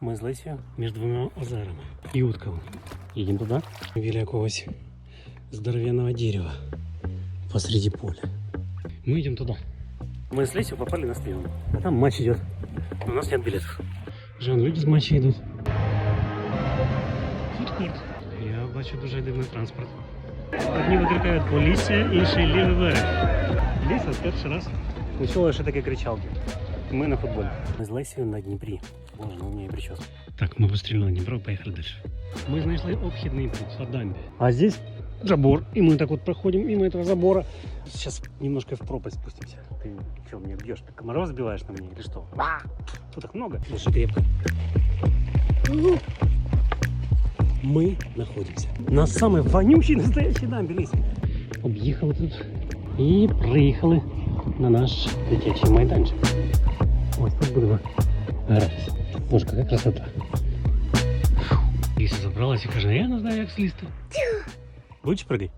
Ми з Лесією між двома озерами і утками. Їдемо туди. Біля якогось здоровенного дерева посреди поля. Мы идем туда. Мы с Лесей попали на стадион. А там матч идет. У нас нет билетов. Жан, люди з матча йдуть. Фудкорт. Я бачу дуже дивний транспорт. Одні викрикають поліція, інші лівий берег. Ліса перший раз почула, що таке кричалки. Ми на футболі. Ми з Лесією на Дніпрі. Боже, ну у мене прическа. Так, ми постріли на Дніпро, поїхали далі. Ми знайшли обхідний путь по дамбе. А здесь забор. И мы так вот проходим мимо этого забора. Сейчас немножко в пропасть спустимся. Ты что, меня бьешь? Ты комаров сбиваешь на мне или что? А! Тут их много. Держи крепко. Мы находимся на самой вонючей настоящей дамбе Лисе. Об'їхали тут і приїхали на наш дитячий майданчик. Ось тут будемо гратися. Боже, яка красота. Ліса забралась і каже, я не знаю, як злізти. Будеш прыгай?